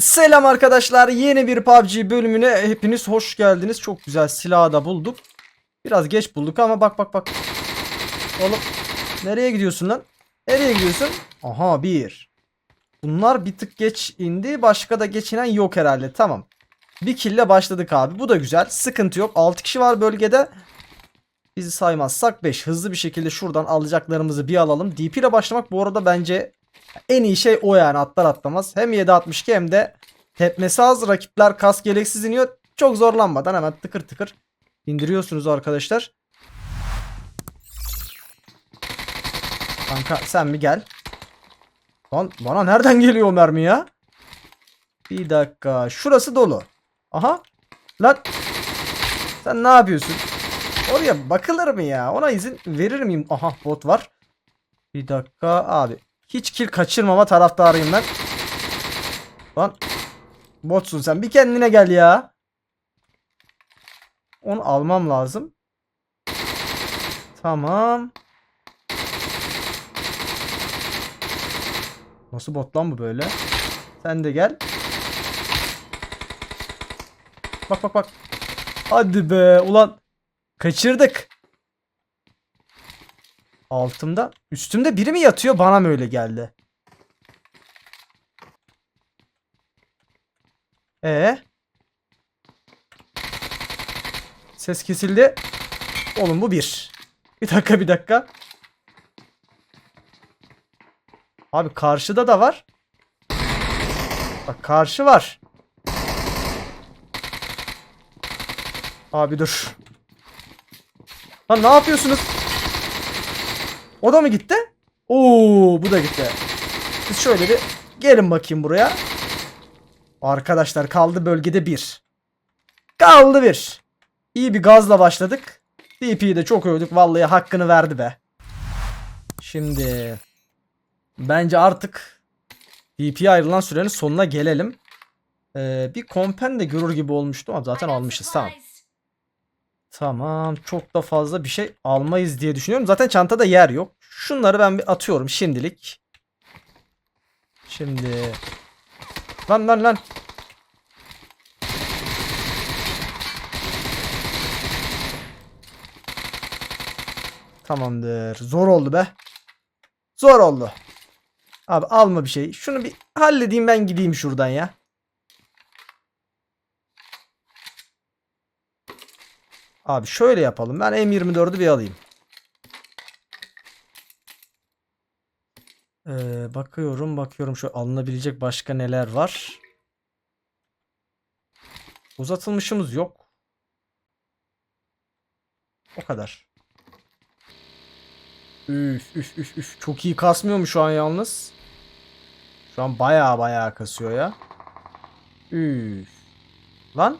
Selam arkadaşlar. Yeni bir PUBG bölümüne hepiniz hoş geldiniz. Çok güzel silahı da bulduk. Biraz geç bulduk ama bak bak bak. Oğlum nereye gidiyorsun lan? Nereye gidiyorsun? Aha bir. Bunlar bir tık geç indi. Başka da geçinen yok herhalde. Tamam. Bir kille başladık abi. Bu da güzel. Sıkıntı yok. 6 kişi var bölgede. Bizi saymazsak 5. Hızlı bir şekilde şuradan alacaklarımızı bir alalım. DP ile başlamak bu arada bence en iyi şey o yani atlar atlamaz. Hem 7.62 hem de tepmesi az. Rakipler kas gereksiz iniyor. Çok zorlanmadan hemen tıkır tıkır indiriyorsunuz arkadaşlar. Kanka sen bir gel. Lan bana nereden geliyor o mermi ya? Bir dakika. Şurası dolu. Aha. Lan. Sen ne yapıyorsun? Oraya bakılır mı ya? Ona izin verir miyim? Aha bot var. Bir dakika abi. Hiç kill kaçırmama taraftarıyım ben. Lan. Botsun sen. Bir kendine gel ya. Onu almam lazım. Tamam. Nasıl bot lan bu böyle? Sen de gel. Bak bak bak. Hadi be ulan. Kaçırdık. Altımda. Üstümde biri mi yatıyor? Bana mı öyle geldi? Ee? Ses kesildi. Oğlum bu bir. Bir dakika bir dakika. Abi karşıda da var. Bak karşı var. Abi dur. Lan ne yapıyorsunuz? O da mı gitti? Oo, bu da gitti. Siz şöyle bir gelin bakayım buraya. Arkadaşlar kaldı bölgede bir. Kaldı bir. İyi bir gazla başladık. DP'yi de çok övdük. Vallahi hakkını verdi be. Şimdi bence artık DP'ye ayrılan sürenin sonuna gelelim. Ee, bir kompen de görür gibi olmuştu ama zaten almışız. Tamam. Tamam. Çok da fazla bir şey almayız diye düşünüyorum. Zaten çantada yer yok. Şunları ben bir atıyorum şimdilik. Şimdi. Lan lan lan. Tamamdır. Zor oldu be. Zor oldu. Abi alma bir şey. Şunu bir halledeyim ben gideyim şuradan ya. Abi şöyle yapalım. Ben M24'ü bir alayım. Ee, bakıyorum bakıyorum şu alınabilecek başka neler var. Uzatılmışımız yok. O kadar. Üf üf üf üf. Çok iyi kasmıyor mu şu an yalnız? Şu an baya baya kasıyor ya. Üf. Lan.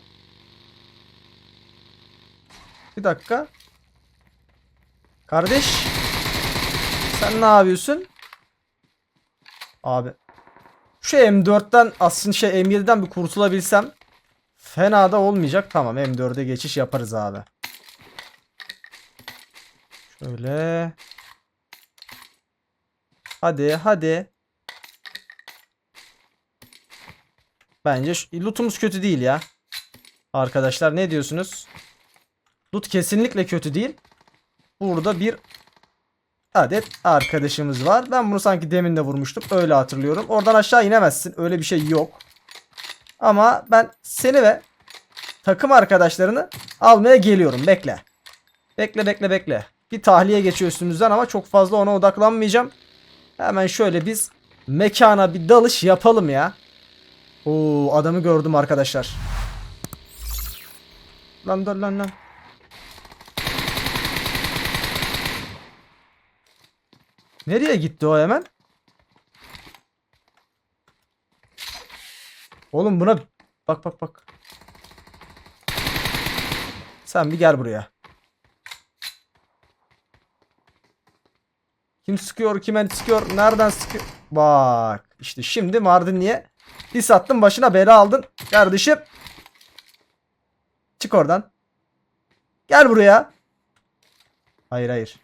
Bir dakika. Kardeş. Sen ne yapıyorsun? Abi. Şu M4'ten aslında şey M7'den bir kurtulabilsem fena da olmayacak. Tamam M4'e geçiş yaparız abi. Şöyle. Hadi hadi. Bence lootumuz kötü değil ya. Arkadaşlar ne diyorsunuz? Loot kesinlikle kötü değil. Burada bir adet arkadaşımız var. Ben bunu sanki demin de vurmuştum. Öyle hatırlıyorum. Oradan aşağı inemezsin. Öyle bir şey yok. Ama ben seni ve takım arkadaşlarını almaya geliyorum. Bekle. Bekle bekle bekle. Bir tahliye geçiyor üstümüzden ama çok fazla ona odaklanmayacağım. Hemen şöyle biz mekana bir dalış yapalım ya. Oo adamı gördüm arkadaşlar. Lan dur lan lan. Nereye gitti o hemen? Oğlum buna bak bak bak. Sen bir gel buraya. Kim sıkıyor, kime sıkıyor, nereden sıkıyor? Bak işte şimdi Mardin niye? Bir sattın başına bela aldın kardeşim. Çık oradan. Gel buraya. Hayır hayır.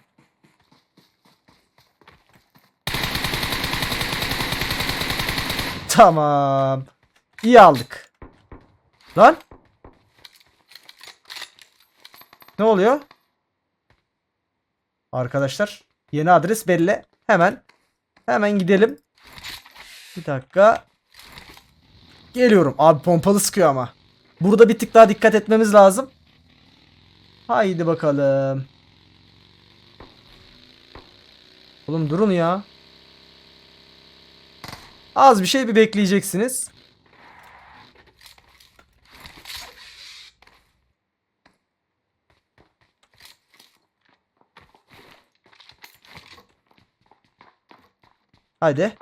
Tamam. İyi aldık. Lan. Ne oluyor? Arkadaşlar yeni adres belli. Hemen hemen gidelim. Bir dakika. Geliyorum. Abi pompalı sıkıyor ama. Burada bir tık daha dikkat etmemiz lazım. Haydi bakalım. Oğlum durun ya. Az bir şey bir bekleyeceksiniz. Haydi.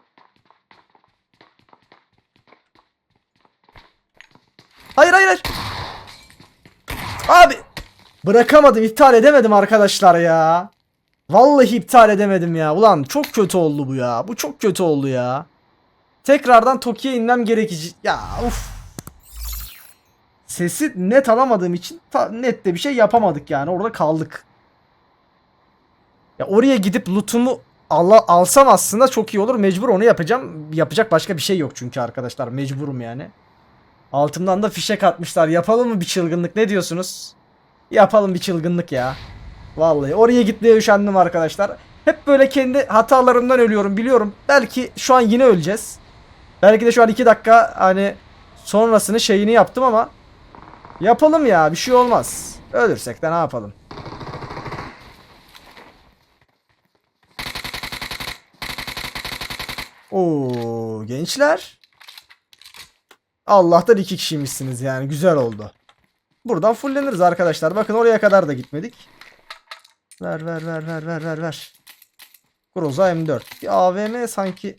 Hayır hayır hayır. Abi. Bırakamadım iptal edemedim arkadaşlar ya. Vallahi iptal edemedim ya. Ulan çok kötü oldu bu ya. Bu çok kötü oldu ya. Tekrardan Tokyo'ya inmem gerekecek. Ya uf. Sesi net alamadığım için net de bir şey yapamadık yani. Orada kaldık. Ya oraya gidip lootumu Allah alsam aslında çok iyi olur. Mecbur onu yapacağım. Yapacak başka bir şey yok çünkü arkadaşlar. Mecburum yani. Altımdan da fişek atmışlar. Yapalım mı bir çılgınlık? Ne diyorsunuz? Yapalım bir çılgınlık ya. Vallahi oraya gitmeye üşendim arkadaşlar. Hep böyle kendi hatalarımdan ölüyorum biliyorum. Belki şu an yine öleceğiz. Belki de şu an 2 dakika hani sonrasını şeyini yaptım ama yapalım ya bir şey olmaz. Ölürsek de ne yapalım. Oo gençler. Allah'tan iki kişiymişsiniz yani güzel oldu. Buradan fulleniriz arkadaşlar. Bakın oraya kadar da gitmedik. Ver ver ver ver ver ver ver. Groza M4. Bir AVM sanki.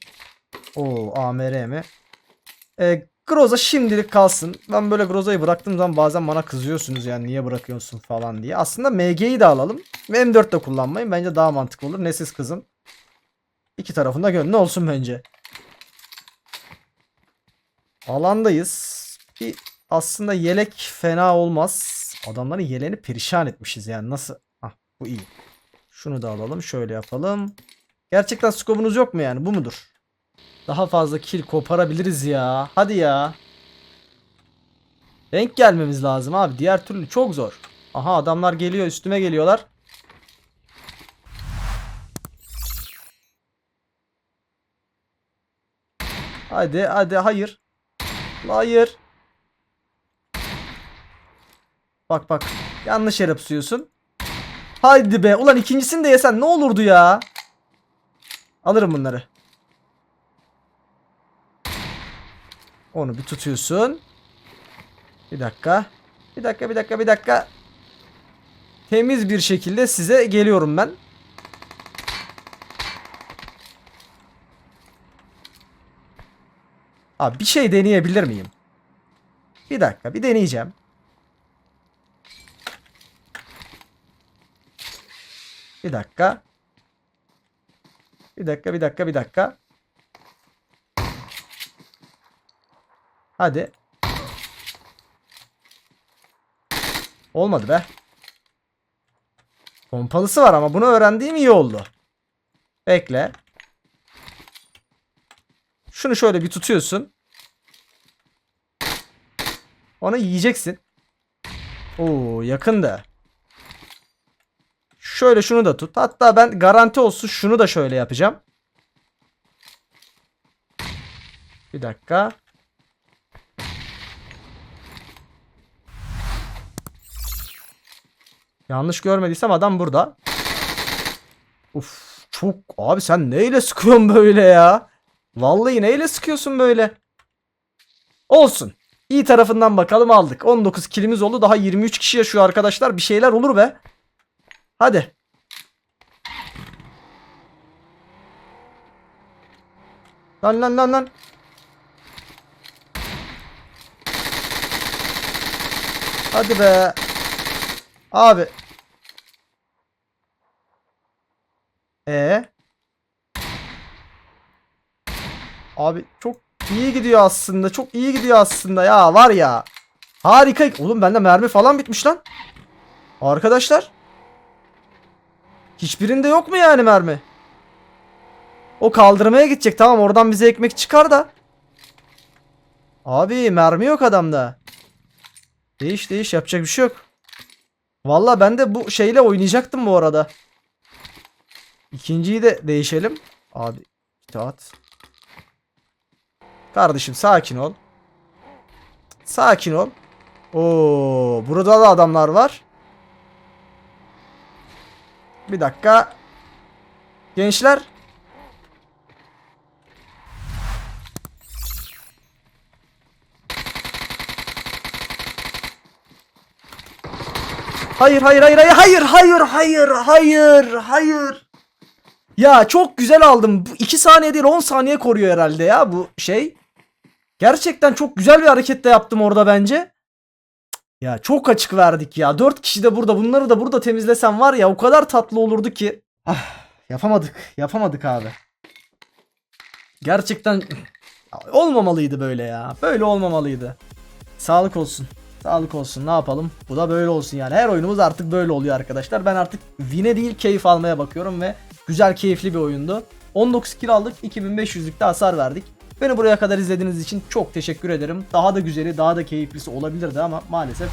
O AMR mi? E, Groza şimdilik kalsın. Ben böyle Groza'yı bıraktığım zaman bazen bana kızıyorsunuz yani niye bırakıyorsun falan diye. Aslında MG'yi de alalım. Ve M4 de kullanmayın. Bence daha mantıklı olur. Ne siz kızın. İki tarafında gönlü olsun bence. Alandayız. Bir aslında yelek fena olmaz. Adamların yeleğini perişan etmişiz yani. Nasıl? Hah bu iyi. Şunu da alalım. Şöyle yapalım. Gerçekten skobunuz yok mu yani? Bu mudur? Daha fazla kill koparabiliriz ya. Hadi ya. Renk gelmemiz lazım abi. Diğer türlü çok zor. Aha adamlar geliyor. Üstüme geliyorlar. Hadi hadi hayır. Hayır. Bak bak. Yanlış yere pusuyorsun. Haydi be. Ulan ikincisini de yesen ne olurdu ya. Alırım bunları. Onu bir tutuyorsun. Bir dakika. Bir dakika bir dakika bir dakika. Temiz bir şekilde size geliyorum ben. Abi bir şey deneyebilir miyim? Bir dakika bir deneyeceğim. Bir dakika. Bir dakika bir dakika bir dakika. Hadi. Olmadı be. Pompalısı var ama bunu öğrendiğim iyi oldu. Bekle. Şunu şöyle bir tutuyorsun. Onu yiyeceksin. Oo yakın da. Şöyle şunu da tut. Hatta ben garanti olsun şunu da şöyle yapacağım. Bir dakika. Yanlış görmediysem adam burada. Uf çok abi sen neyle sıkıyorsun böyle ya? Vallahi neyle sıkıyorsun böyle? Olsun. İyi tarafından bakalım aldık. 19 kilimiz oldu. Daha 23 kişi yaşıyor arkadaşlar. Bir şeyler olur be. Hadi. Lan lan lan lan. Hadi be. Abi. E. Abi çok iyi gidiyor aslında. Çok iyi gidiyor aslında ya. Var ya. Harika. Oğlum bende mermi falan bitmiş lan. Arkadaşlar. Hiçbirinde yok mu yani mermi? O kaldırmaya gidecek. Tamam oradan bize ekmek çıkar da. Abi mermi yok adamda. Değiş değiş yapacak bir şey yok. Valla ben de bu şeyle oynayacaktım bu arada. İkinciyi de değişelim. Abi itaat. Kardeşim sakin ol. Sakin ol. Oo, burada da adamlar var. Bir dakika. Gençler. Hayır hayır hayır hayır hayır hayır hayır hayır hayır. Ya çok güzel aldım. Bu 2 saniye değil 10 saniye koruyor herhalde ya bu şey. Gerçekten çok güzel bir hareket de yaptım orada bence. Ya çok açık verdik ya. 4 kişi de burada. Bunları da burada temizlesem var ya o kadar tatlı olurdu ki. Ah, yapamadık. Yapamadık abi. Gerçekten olmamalıydı böyle ya. Böyle olmamalıydı. Sağlık olsun. Sağlık olsun. Ne yapalım? Bu da böyle olsun yani. Her oyunumuz artık böyle oluyor arkadaşlar. Ben artık win'e değil keyif almaya bakıyorum ve güzel keyifli bir oyundu. 19 kill aldık. 2500'lük de hasar verdik. Beni buraya kadar izlediğiniz için çok teşekkür ederim. Daha da güzeli, daha da keyiflisi olabilirdi ama maalesef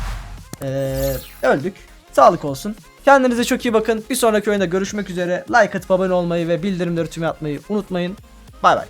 eee, öldük. Sağlık olsun. Kendinize çok iyi bakın. Bir sonraki oyunda görüşmek üzere. Like atıp abone olmayı ve bildirimleri tüm atmayı unutmayın. Bay bay.